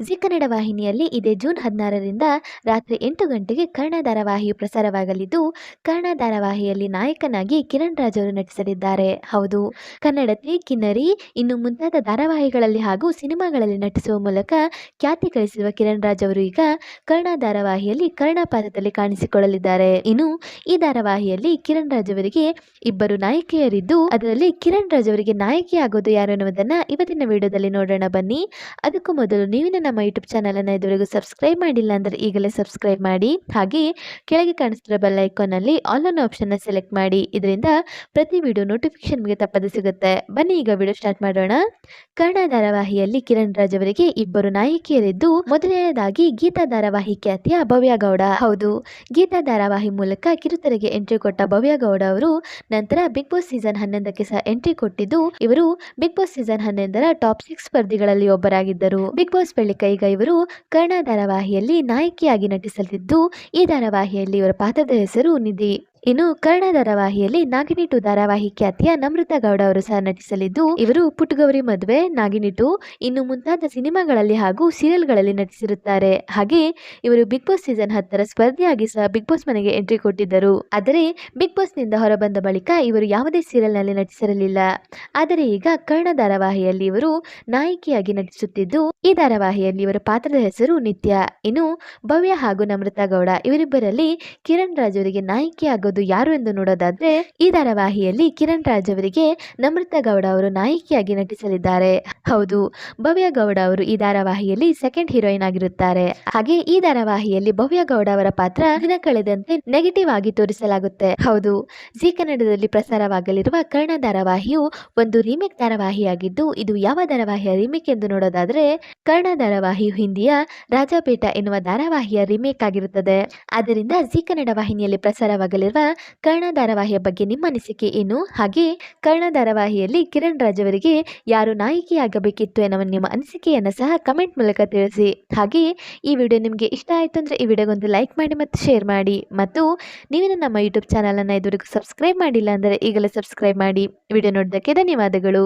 G Kannada ವಾಹಿನಿಯಲ್ಲಿ ಇದೇ June ಹದಿನಾರರಿಂದ ರಾತ್ರಿ ಎಂಟು ಗಂಟೆಗೆ ಕರ್ಣ ಧಾರಾವಾಹಿಯು ಪ್ರಸಾರವಾಗಲಿದ್ದು ಕರ್ಣ ಧಾರಾವಾಹಿಯಲ್ಲಿ ನಾಯಕನಾಗಿ ಕಿರಣ್ ರಾಜ್ ಅವರು ನಟಿಸಲಿದ್ದಾರೆ. ಹೌದು ಕನ್ನಡತಿ ಕಿನ್ನರಿ, ಇನ್ನು ಮುಂತಾದ ಧಾರಾವಾಹಿಗಳಲ್ಲಿ ಹಾಗೂ ಸಿನಿಮಾಗಳಲ್ಲಿ ನಟಿಸುವ ಮೂಲಕ ಖ್ಯಾತಿ ಗಳಿಸಿರುವ ಕಿರಣ್ ರಾಜ್ ಅವರು ಈಗ ಕರ್ಣ ಧಾರಾವಾಹಿಯಲ್ಲಿ ಕರ್ಣ ಪಾತ್ರದಲ್ಲಿ ಕಾಣಿಸಿಕೊಳ್ಳಲಿದ್ದಾರೆ. ಇನ್ನು ಈ ಧಾರಾವಾಹಿಯಲ್ಲಿ ಕಿರಣ್ ರಾಜ್ ಅವರಿಗೆ ಇಬ್ಬರು ನಾಯಕಿಯರಿದ್ದು, ಅದರಲ್ಲಿ ಕಿರಣ್ ರಾಜ್ ಅವರಿಗೆ ನಾಯಕಿಯಾಗೋದು ಯಾರು ಎನ್ನುವುದನ್ನು ಇವತ್ತಿನ ವಿಡಿಯೋದಲ್ಲಿ ನೋಡೋಣ ಬನ್ನಿ. ಅದಕ್ಕೂ ಮೊದಲು ನೀವಿನ ನಮ್ಮ ಯೂಟ್ಯೂಬ್ ಚಾನಲನ್ನು ಇದುವರೆಗೂ ಸಬ್ಸ್ಕ್ರೈಬ್ ಮಾಡಿಲ್ಲ ಅಂದರೆ ಈಗಲೇ ಸಬ್ಸ್ಕ್ರೈಬ್ ಮಾಡಿ. ಹಾಗೆ ಕೆಳಗೆ ಕಾಣಿಸ್ತಿರೋ ಬೆಲ್ ಐಕಾನಲ್ಲಿ ಅನ್ನೋ ಆಪ್ಷನ್ನ ಸೆಲೆಕ್ಟ್ ಮಾಡಿ. ಇದರಿಂದ ಪ್ರತಿ ವಿಡಿಯೋ ನೋಟಿಫಿಕೇಶನ್ ನಿಮಗೆ ತಪ್ಪದೆ ಸಿಗುತ್ತೆ. ಬನ್ನಿ, ಈಗ ವಿಡಿಯೋ ಸ್ಟಾರ್ಟ್ ಮಾಡೋಣ. ಕರ್ಣ ಧಾರಾವಾಹಿಯಲ್ಲಿ ಕಿರಣ್ ರಾಜ್ ಅವರಿಗೆ ಇಬ್ಬರು ನಾಯಕಿಯರಿದ್ದು, ಮೊದಲನೆಯದಾಗಿ ಗೀತಾ ಧಾರಾವಾಹಿ ಖ್ಯಾತಿಯ ಭವ್ಯ ಗೌಡ. ಹೌದು, ಗೀತಾ ಧಾರಾವಾಹಿ ಮೂಲಕ ಕಿರುತೆರೆಗೆ ಎಂಟ್ರಿ ಕೊಟ್ಟ ಭವ್ಯ ಗೌಡ ಅವರು ನಂತರ ಬಿಗ್ ಬಾಸ್ ಸೀಸನ್ ಹನ್ನೊಂದಕ್ಕೆ ಸಹ ಎಂಟ್ರಿ ಕೊಟ್ಟಿದ್ದು, ಇವರು ಬಿಗ್ ಬಾಸ್ ಸೀಸನ್ ಹನ್ನೊಂದರ ಟಾಪ್ ಸಿಕ್ಸ್ ಸ್ಪರ್ಧಿಗಳಲ್ಲಿ ಒಬ್ಬರಾಗಿದ್ದರು. ಬಿಗ್ ಬಾಸ್ ಬಳಿಕ ಈಗ ಇವರು ಕನ್ನಡ ಧಾರಾವಾಹಿಯಲ್ಲಿ ನಾಯಕಿಯಾಗಿ ನಟಿಸಲಿದ್ದು ಈ ಧಾರಾವಾಹಿಯಲ್ಲಿ ಇವರ ಪಾತ್ರದ ಹೆಸರು ನಿಧಿ. ಇನ್ನು ಕರ್ಣ ಧಾರಾವಾಹಿಯಲ್ಲಿ ನಾಗಿನಿ ಟು ಧಾರಾವಾಹಿ ಖ್ಯಾತಿಯ ನಮೃತ ಗೌಡ ಅವರು ಸಹ ನಟಿಸಲಿದ್ದು, ಇವರು ಪುಟ್ಟಗೌರಿ ಮದುವೆ ನಾಗಿನಿ ಟು ಇನ್ನು ಮುಂತಾದ ಸಿನಿಮಾಗಳಲ್ಲಿ ಹಾಗೂ ಸೀರಿಯಲ್ಗಳಲ್ಲಿ ನಟಿಸಿರುತ್ತಾರೆ. ಹಾಗೆ ಇವರು ಬಿಗ್ ಬಾಸ್ ಸೀಸನ್ ಹತ್ತರ ಸ್ಪರ್ಧೆಯಾಗಿ ಸಹ ಬಿಗ್ ಬಾಸ್ ಮನೆಗೆ ಎಂಟ್ರಿ ಕೊಟ್ಟಿದ್ದರು. ಆದರೆ ಬಿಗ್ ಬಾಸ್ನಿಂದ ಹೊರಬಂದ ಬಳಿಕ ಇವರು ಯಾವುದೇ ಸೀರಿಯಲ್ನಲ್ಲಿ ನಟಿಸಿರಲಿಲ್ಲ. ಆದರೆ ಈಗ ಕರ್ಣ ಧಾರಾವಾಹಿಯಲ್ಲಿ ಇವರು ನಾಯಕಿಯಾಗಿ ನಟಿಸುತ್ತಿದ್ದು, ಈ ಧಾರಾವಾಹಿಯಲ್ಲಿ ಇವರ ಪಾತ್ರದ ಹೆಸರು ನಿತ್ಯ. ಇನ್ನು ಭವ್ಯ ಹಾಗೂ ನಮೃತ ಗೌಡ ಇವರಿಬ್ಬರಲ್ಲಿ ಕಿರಣ್ ರಾಜ್ ಅವರಿಗೆ ನಾಯಕಿ ಆಗೋದು ಯಾರು ಎಂದು ನೋಡೋದಾದ್ರೆ ಈ ಧಾರಾವಾಹಿಯಲ್ಲಿ ಕಿರಣ್ ರಾಜ್ ಅವರಿಗೆ ನಮ್ರತಾ ಗೌಡ ಅವರು ನಾಯಕಿಯಾಗಿ ನಟಿಸಲಿದ್ದಾರೆ. ಹೌದು, ಭವ್ಯ ಗೌಡ ಅವರು ಈ ಧಾರಾವಾಹಿಯಲ್ಲಿ ಸೆಕೆಂಡ್ ಹೀರೋಯಿನ್ ಆಗಿರುತ್ತಾರೆ. ಹಾಗೆ ಈ ಧಾರಾವಾಹಿಯಲ್ಲಿ ಭವ್ಯ ಗೌಡ ಅವರ ಪಾತ್ರ ದಿನ ಕಳೆದಂತೆ ನೆಗೆಟಿವ್ ಆಗಿ ತೋರಿಸಲಾಗುತ್ತೆ. ಹೌದು, ಜಿ ಕನ್ನಡದಲ್ಲಿ ಪ್ರಸಾರವಾಗಲಿರುವ ಕರ್ಣ ಧಾರಾವಾಹಿಯು ಒಂದು ರೀಮೇಕ್ ಧಾರಾವಾಹಿಯಾಗಿದ್ದು, ಇದು ಯಾವ ಧಾರಾವಾಹಿಯ ರೀಮೇಕ್ ಎಂದು ನೋಡೋದಾದ್ರೆ ಕರ್ಣ ಧಾರಾವಾಹಿಯು ಹಿಂದಿಯ ರಾಜಪೇಟ ಎನ್ನುವ ಧಾರಾವಾಹಿಯ ರೀಮೇಕ್ ಆಗಿರುತ್ತದೆ. ಆದ್ದರಿಂದ ಜಿ ಕನ್ನಡ ವಾಹಿನಿಯಲ್ಲಿ ಪ್ರಸಾರವಾಗಲಿರುವ ಕರ್ಣ ಧಾರಾವಾಹಿಯ ಬಗ್ಗೆ ನಿಮ್ಮ ಅನಿಸಿಕೆ ಏನು? ಹಾಗೆ ಕರ್ಣ ಧಾರಾವಾಹಿಯಲ್ಲಿ ಕಿರಣ್ ರಾಜ್ ಅವರಿಗೆ ಯಾರು ನಾಯಕಿಯಾಗಬೇಕಿತ್ತು ಎನ್ನುವ ನಿಮ್ಮ ಅನಿಸಿಕೆಯನ್ನು ಸಹ ಕಮೆಂಟ್ ಮೂಲಕ ತಿಳಿಸಿ. ಹಾಗೆ ಈ ವಿಡಿಯೋ ನಿಮಗೆ ಇಷ್ಟ ಆಯಿತು ಅಂದರೆ ಈ ವಿಡಿಯೋಗೊಂದು ಲೈಕ್ ಮಾಡಿ ಮತ್ತು ಶೇರ್ ಮಾಡಿ. ಮತ್ತು ನೀವಿನ ನಮ್ಮ ಯೂಟ್ಯೂಬ್ ಚಾನಲನ್ನು ಇದುವರೆಗೂ ಸಬ್ಸ್ಕ್ರೈಬ್ ಮಾಡಿಲ್ಲ ಅಂದರೆ ಈಗಲೇ ಸಬ್ಸ್ಕ್ರೈಬ್ ಮಾಡಿ. ವಿಡಿಯೋ ನೋಡಿದ್ದಕ್ಕೆ ಧನ್ಯವಾದಗಳು.